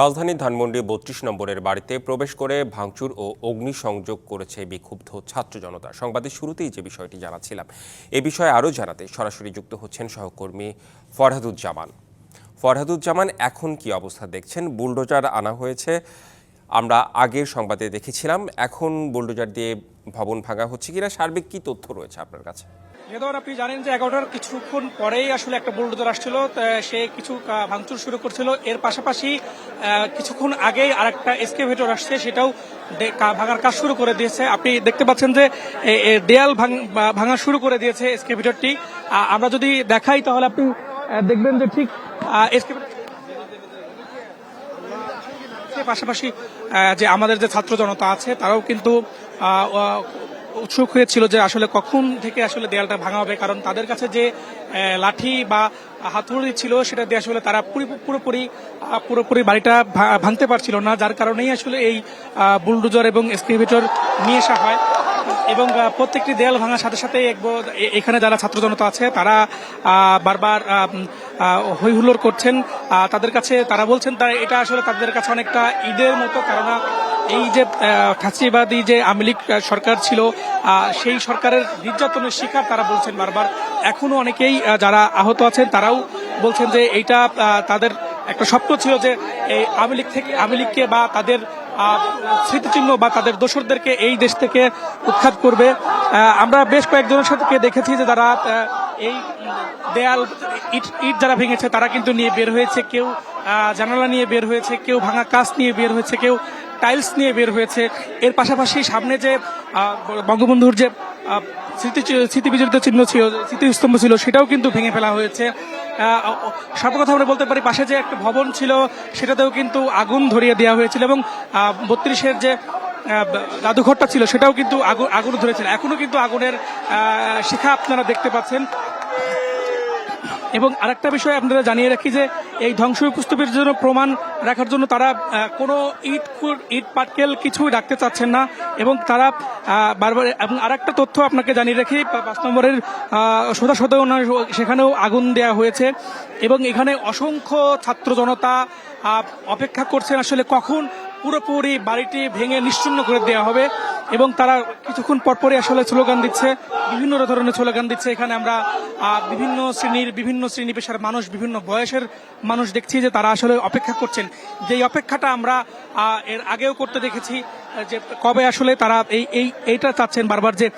রাজধানীর ধানমন্ডি বত্রিশ নম্বরের বাড়িতে প্রবেশ করে ভাঙচুর ও অগ্নিসংযোগ করেছে বিক্ষুব্ধ ছাত্র জনতা। সংবাদের শুরুতেই যে বিষয়টি জানাচ্ছিলাম, এ বিষয়ে আরও জানাতে সরাসরি যুক্ত হচ্ছেন সহকর্মী ফরহাদুজ্জামান। ফরহাদুজ্জামান, এখন কি অবস্থা দেখছেন? বুলডোজার আনা হয়েছে। আমরা আগের সংবাদে দেখেছিলাম, এখন বুলডোজার দিয়ে ভবন ভাঙা হচ্ছে কিনা, সার্বিক কি তথ্য রয়েছে আপনার কাছে? যেহেতু আপনি জানেন যে এগারোটার কিছুক্ষণ পরেই আসলে একটা বুলডোজার আসছিল সে কিছু ভাঙচুর শুরু করছিল। এর পাশাপাশি কিছুক্ষণ আগেই আরেকটা এসকেভেটর আসছে, সেটাও ভাঙার কাজ শুরু করে দিয়েছে। আপনি দেখতে পাচ্ছেন যে দেয়াল ভাঙ- শুরু করে দিয়েছে এসকেভেটরটি। আমরা যদি দেখাই, তাহলে আপনি দেখবেন যে ঠিক এসকেভেটর এর পাশাপাশি যে আমাদের যে ছাত্র জনতা আছে, তারাও কিন্তু উৎসুক হয়েছিল যে আসলে কখন থেকে আসলে দেয়ালটা ভাঙা হবে। কারণ তাদের কাছে যে লাঠি বা হাতুড়ি ছিল, সেটা দিয়ে আসলে তারা পুরোপুরি পুরোপুরি বাড়িটা ভাঙতে পারছিল না, যার কারণেই আসলে এই বুলডোজার এবং এক্সকেভেটর নিয়ে আসা হয়। এবং প্রত্যেকটি দেয়াল ভাঙার সাথে সাথে এখানে যারা ছাত্র জনতা আছে, তারা বারবার হই হুল্লোড় করছেন। তাদের কাছে, তারা বলছেন তারা, এটা আসলে তাদের কাছে অনেকটা ঈদের মতো কারণ এই যে ফ্যাসিবাদী যে আওয়ামী লীগ সরকার ছিল সেই সরকারের নির্যাতনের শিকার তারা বলছেন বারবার। এখনও অনেকেই যারা আহত আছেন, তারাও বলছেন যে এইটা তাদের একটা স্বপ্ন ছিল যে এই আওয়ামী লীগ থেকে, আওয়ামী লীগকে বা তাদের স্মৃতিচিহ্ন বা তাদের দোসরদেরকে এই দেশ থেকে উৎখাত করবে। আমরা বেশ কয়েকজনের সাথে দেখেছি যে যারা এই দেয়াল, ইট ইট যারা ভেঙেছে তারা কিন্তু নিয়ে বের হয়েছে। কেউ জানালা নিয়ে বের হয়েছে, কেউ ভাঙা কাচ নিয়ে বের হয়েছে, কেউ টাইলস নিয়ে বের হয়েছে। এর পাশাপাশি সামনে যে বঙ্গবন্ধুর যে স্মৃতি স্মৃতি বিজড়িত চিহ্ন ছিল, স্মৃতিস্তম্ভ ছিল, সেটাও কিন্তু ভেঙে ফেলা হয়েছে। সর্বকথা আমরা বলতে পারি, পাশে যে একটা ভবন ছিল, সেটাতেও কিন্তু আগুন ধরিয়ে দেওয়া হয়েছিল এবং বত্রিশের যে জাদুঘরটা ছিল, সেটাও কিন্তু আগুন আগুন ধরেছিল। এখনও কিন্তু আগুনের শিখা আপনারা দেখতে পাচ্ছেন। এবং আরেকটা বিষয় আপনারা জানিয়ে রাখি যে এই ধ্বংস পুস্তকের জন্য প্রমাণ রাখার জন্য তারা কোনো ইট ইট পাটকেল কিছুই রাখতে চাচ্ছেন না এবং তারা বারবার, এবং আরেকটা তথ্য আপনাকে জানিয়ে রাখি পাঁচ নম্বরের সোজা সদা সেখানেও আগুন দেওয়া হয়েছে এবং এখানে অসংখ্য ছাত্র জনতা অপেক্ষা করছেন আসলে কখন পুরোপুরি বাড়িটি ভেঙে নিশ্চিন্ন করে দেওয়া হবে এবং তারা কিছুক্ষণ পরপরই আসলে স্লোগান দিচ্ছে, বিভিন্ন ধরনের স্লোগান দিচ্ছে। এখানে আমরা বিভিন্ন শ্রেণির, বিভিন্ন শ্রেণি পেশার মানুষ, বিভিন্ন বয়সের মানুষ দেখছি যে তারা আসলে অপেক্ষা করছেন। যেই অপেক্ষাটা আমরা এর আগেও করতে দেখেছি, যে কবে আসলে তারা এই এই, এইটা চাচ্ছেন বারবার যে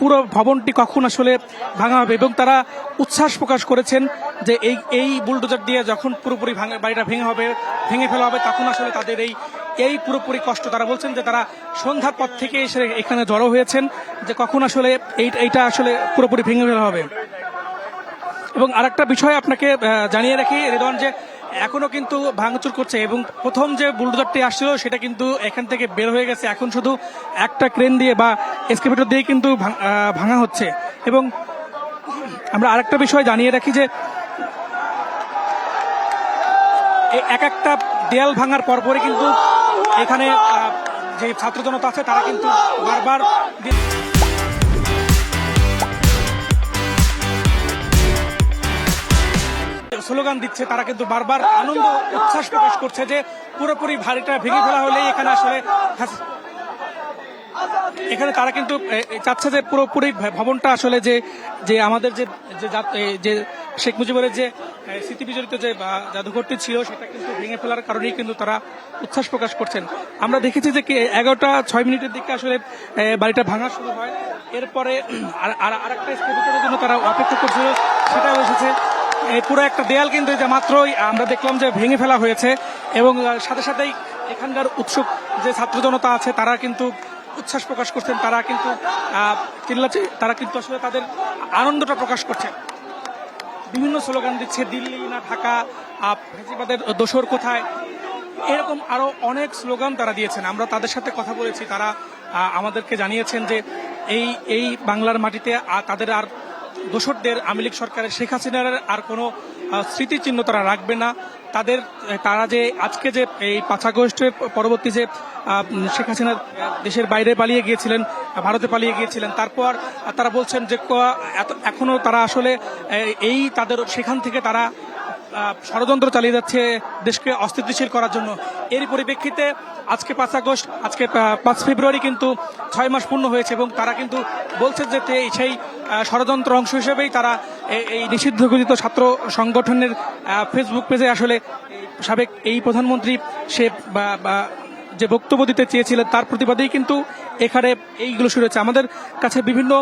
পুরো ভবনটি কখন আসলে ভাঙা হবে এবং তারা উচ্ছ্বাস প্রকাশ করেছেন যে এই এই বুলডোজার দিয়ে যখন পুরোপুরি ভাঙা, বাড়িটা ভেঙে হবে, ভেঙে ফেলা হবে, তখন আসলে তাদের এই এই পুরোপুরি কষ্ট তারা বলছেন যে তারা সন্ধ্যার পর থেকে এসে এখানে জড়ো হয়েছেন যে কখন আসলে এই এইটা আসলে পুরোপুরি ভেঙে ফেলা হবে। এবং আরেকটা বিষয় আপনাকে জানিয়ে রাখি রেদন যে এখনও কিন্তু ভাঙচুর করছে এবং প্রথম যে বুলডোজারটি আসছিল সেটা কিন্তু এখান থেকে বের হয়ে গেছে। এখন শুধু একটা ক্রেন দিয়ে বা এক্সকেভেটর দিয়ে কিন্তু ভাঙ- ভাঙা হচ্ছে। এবং আমরা আরেকটা বিষয় জানিয়ে রাখি যে এক একটা দেয়াল ভাঙার পরপরই কিন্তু এখানে যে ছাত্র জনতা আছে, তারা কিন্তু বারবার স্লোগান দিচ্ছে, তারা কিন্তু বারবার আনন্দ, উচ্ছ্বাস প্রকাশ করছে যে পুরোপুরি ভারীটা ভেঙে ফেলা হলেই এখানে আসলে এখানে তারা কিন্তু চাচ্ছে যে পুরোপুরি ভবনটা আসলে যে যে আমাদের যে যে শেখ মুজিবের যে এ, স্মৃতি বিজড়িত যে জাদুঘরটি ছিল সেটা কিন্তু ভেঙে ফেলার কারণেই কিন্তু তারা উচ্ছ্বাস প্রকাশ করছেন। আমরা দেখেছি যে এগারোটা ছয় মিনিটের দিকে আসলে বাড়িটা ভাঙা শুরু হয়। এরপরে আর- আর আরেকটা জন্য তারা অপেক্ষা করছিল সেটাও এসেছে। পুরো একটা দেয়াল কিন্তু যে মাত্রই আমরা দেখলাম যে ভেঙে ফেলা হয়েছে। এবং সাথে সাথেই এখানকার উৎসুক যে ছাত্র জনতা আছে তারা কিন্তু উচ্ছ্বাস প্রকাশ করছেন। তারা কিন্তু তারা কিন্তু আসলে তাদের আনন্দটা প্রকাশ করছে বিভিন্ন স্লোগান দিচ্ছে, দিল্লি না ঢাকা ফেসিবাদের দোসর কোথায়? এরকম আরও অনেক স্লোগান তারা দিয়েছেন। আমরা তাদের সাথে কথা বলেছি, তারা আমাদেরকে জানিয়েছেন যে এই এই বাংলার মাটিতে তাদের আর দোসরদের আওয়ামী লীগ সরকারের শেখ হাসিনার আর কোনো স্মৃতি স্মৃতিচিহ্ন তারা রাখবে না। তাদের তারা যে আজকে যে এই পাঁচ আগস্টের পরবর্তী যে শেখ হাসিনা দেশের বাইরে পালিয়ে গিয়েছিলেন, ভারতে পালিয়ে গিয়েছিলেন, তারপর তারা বলছেন যে এখনও এখনও তারা আসলে এই- তাদের, সেখান থেকে তারা ষড়যন্ত্র চালিয়ে যাচ্ছে দেশকে অস্থিতিশীল করার জন্য। এর পরিপ্রেক্ষিতে আজকে পাঁচ আগস্ট, আজকে পাঁচ ফেব্রুয়ারি কিন্তু ছয় মাস পূর্ণ হয়েছে এবং তারা কিন্তু বলছে যে সেই ষড়যন্ত্র অংশ হিসেবেই তারা এই নিষিদ্ধ ঘোষিত ছাত্র সংগঠনের ফেসবুক পেজে আসলে সাবেক এই প্রধানমন্ত্রী সে যে বক্তব্য দিতে চেয়েছিলেন তার প্রতিবাদেই কিন্তু এখানে এইগুলো শুরু হয়েছে। আমাদের কাছে বিভিন্ন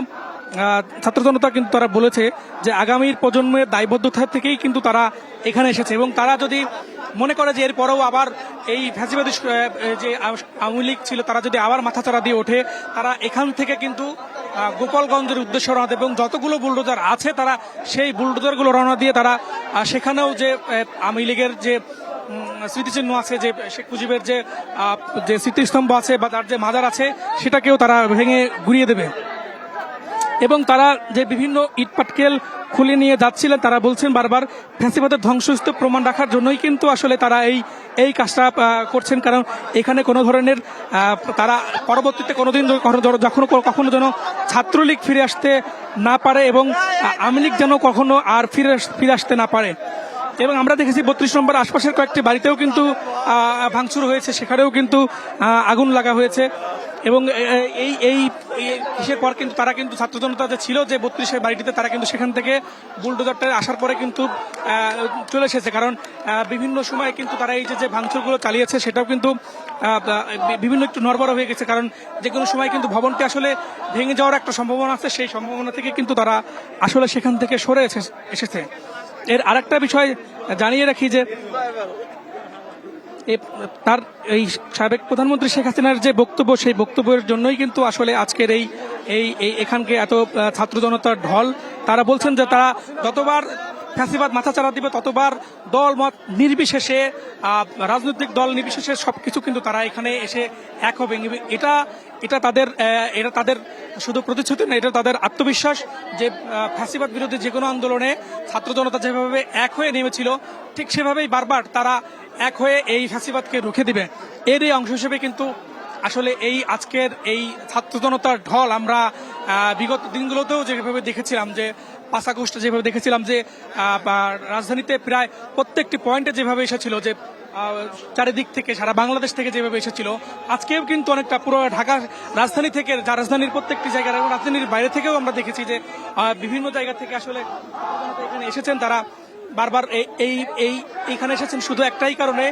ছাত্র জনতা কিন্তু তারা বলেছে যে আগামীর প্রজন্মের দায়বদ্ধতা থেকেই কিন্তু তারা এখানে এসেছে এবং তারা যদি মনে করে যে এরপরেও আবার এই ফ্যাসিবাদী যে আওয়ামী- লীগ ছিল, তারা যদি আবার মাথাচাড়া দিয়ে ওঠে, তারা এখান থেকে কিন্তু গোপালগঞ্জের উদ্দেশ্যে রওনা এবং যতগুলো বুলডোজার আছে তারা সেই বুলডোজারগুলো রওনা দিয়ে তারা সেখানেও যে আওয়ামী লীগের যে স্মৃতিচিহ্ন আছে, যে, শেখ মুজিবের যে যে স্মৃতিস্তম্ভ আছে বা তার যে মাজার আছে, সেটাকেও তারা ভেঙে গুড়িয়ে দেবে। এবং তারা যে বিভিন্ন ইটপাটকেল খুলে নিয়ে যাচ্ছিলেন, তারা বলছেন বারবার ফ্যাসিবাদের ধ্বংসস্তূপ প্রমাণ রাখার জন্যই কিন্তু আসলে তারা এই এই কাজটা করছেন। কারণ এখানে কোনো ধরনের তারা পরবর্তীতে কোনোদিন যখন কখনো যেন ছাত্রলীগ ফিরে আসতে না পারে এবং আওয়ামী লীগ যেন কখনো আর ফিরে ফিরে আসতে না পারে। এবং আমরা দেখেছি বত্রিশ নম্বর আশপাশের কয়েকটি বাড়িতেও কিন্তু ভাঙচুর হয়েছে। সেখানেও কিন্তু আগুন লাগা হয়েছে। এবং এই এই কিসের পর কিন্তু, তারা কিন্তু ছাত্র জনতা যে ছিল যে বত্রিশের বাড়িটিতে তারা কিন্তু সেখান থেকে বুলডোজারটা আসার পরে কিন্তু চলে এসেছে। কারণ বিভিন্ন সময় কিন্তু তারা এই যে ভাঙচুরগুলো চালিয়েছে সেটাও কিন্তু বিভিন্ন একটু নড়বড় হয়ে গেছে। কারণ যে কোনো সময় কিন্তু ভবনটি আসলে ভেঙে যাওয়ার একটা সম্ভাবনা আছে, সেই সম্ভাবনা থেকে কিন্তু তারা আসলে সেখান থেকে সরে এসে- এসেছে। এর আরেকটা বিষয় জানিয়ে রাখি যে তার এই সাবেক প্রধানমন্ত্রী শেখ হাসিনার যে বক্তব্য, সেই বক্তব্যের জন্যই কিন্তু আসলে আজকের এই এই এখানকে এত ছাত্র জনতার ঢল। তারা বলছেন যে তারা যতবার ফ্যাসিবাদ মাথাচাড়া দিবে, ততবার দল মত নির্বিশেষে রাজনৈতিক দল নির্বিশেষে সবকিছু কিন্তু তারা এখানে এসে এক হবে। এটা এটা তাদের এটা তাদের শুধু প্রতিশ্রুতি না, এটা তাদের আত্মবিশ্বাস যে ফ্যাসিবাদ বিরোধী যে কোনো আন্দোলনে ছাত্র জনতা যেভাবে এক হয়ে নেমেছিল, ঠিক সেভাবেই বারবার তারা এক হয়ে এই ফ্যাসিবাদকে রুখে দিবে। এর এই অংশ হিসেবে কিন্তু আসলে এই আজকের এই ছাত্র জনতার ঢল আমরা বিগত দিনগুলোতেও যেভাবে দেখেছিলাম যে পাঁচ যেভাবে দেখেছিলাম যে রাজধানীতে প্রায় প্রত্যেকটি পয়েন্টে যেভাবে এসেছিল যে চারিদিক থেকে, সারা বাংলাদেশ থেকে যেভাবে এসেছিল, আজকেও কিন্তু অনেকটা পুরো ঢাকা রাজধানী থেকে রাজধানীর প্রত্যেকটি জায়গায় এবং রাজধানীর বাইরে থেকেও আমরা দেখেছি যে বিভিন্ন জায়গা থেকে আসলে এখানে এসেছেন। তারা বারবার এই এই এই এইখানে এসেছেন শুধু একটাই কারণে,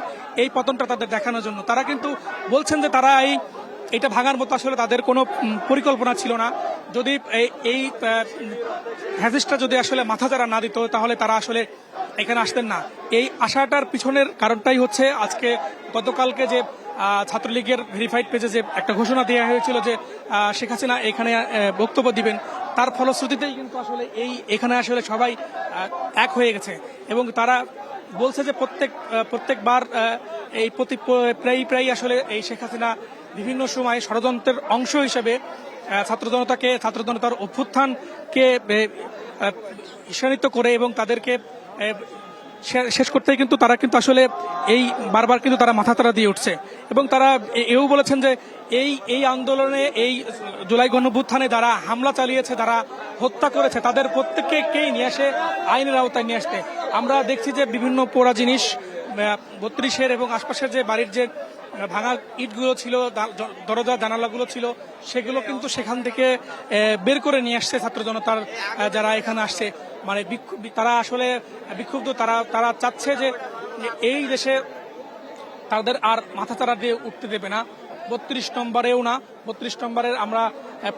এই পতনটা তাদের দেখানোর জন্য। তারা কিন্তু বলছেন যে তারা এই এটা ভাঙার মতো আসলে তাদের কোনো পরিকল্পনা ছিল না। যদি এই- হ্যাজিসটা যদি আসলে মাথা যারা না দিত, তাহলে তারা আসলে এখানে আসতেন না। এই আশাটার পিছনের কারণটাই হচ্ছে আজকে গতকালকে যে ছাত্রলীগের ভেরিফাইড পেজে যে একটা ঘোষণা দেওয়া হয়েছিল যে শেখ হাসিনা এখানে বক্তব্য দিবেন, তার ফলশ্রুতিতেই কিন্তু আসলে এই, এখানে আসলে সবাই এক হয়ে গেছে। এবং তারা বলছে যে প্রত্যেক প্রত্যেকবার এই প্রতি, প্রায় প্রায় আসলে এই শেখ হাসিনা বিভিন্ন সময় ষড়যন্ত্রের অংশ হিসেবে ছাত্র জনতাকে ছাত্র জনতার অভ্যুত্থানকে ঈর্ষান্বিত করে এবং তাদেরকে শেষ করতে কিন্তু তারা কিন্তু আসলে এই বারবার কিন্তু তারা মাথা তারা দিয়ে উঠছে। এবং তারা এও বলেছেন যে এই এই আন্দোলনে, এই জুলাই গণভ্যুত্থানে যারা হামলা চালিয়েছে, যারা হত্যা করেছে, তাদের প্রত্যেককেই নিয়ে আসে? আইনের আওতায় নিয়ে আসতে। আমরা দেখছি যে বিভিন্ন পোড়া জিনিস বত্রিশের এবং আশপাশের যে বাড়ির যে ভাঙা ইটগুলো ছিল দরজা, জানালাগুলো ছিল, সেগুলো কিন্তু সেখান থেকে বের করে নিয়ে আসছে ছাত্র জনতার যারা এখানে আসছে। মানে তারা আসলে, বিক্ষুব্ধ, তারা তারা চাচ্ছে যে এই দেশে তাদের আর মাথা তারা দিয়ে উঠতে দেবে না। বত্রিশ নম্বরেও না। বত্রিশ নম্বরের আমরা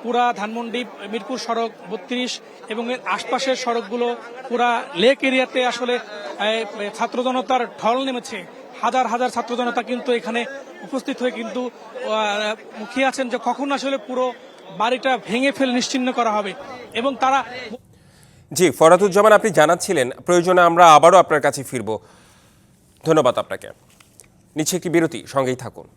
পুরা ধানমন্ডি, মিরপুর সড়ক বত্রিশ এবং এর আশপাশের সড়কগুলো পুরা লেক এরিয়াতে আসলে ছাত্র জনতার ঢল নেমেছে। হাজার হাজার ছাত্র জনতা কিন্তু এখানে উপস্থিত হয়ে কিন্তু মুখিয়ে আছেন যে কখন আসলে পুরো বাড়িটা ভেঙে ফেলে নিশ্চিন্ন করা হবে। এবং তারা জি ফরাতুজ্জামান আপনি জানাচ্ছিলেন, প্রয়োজনে আমরা আবারও আপনার কাছে ফিরব। ধন্যবাদ আপনাকে। নিচ্ছে একটি বিরতি, সঙ্গেই থাকুন।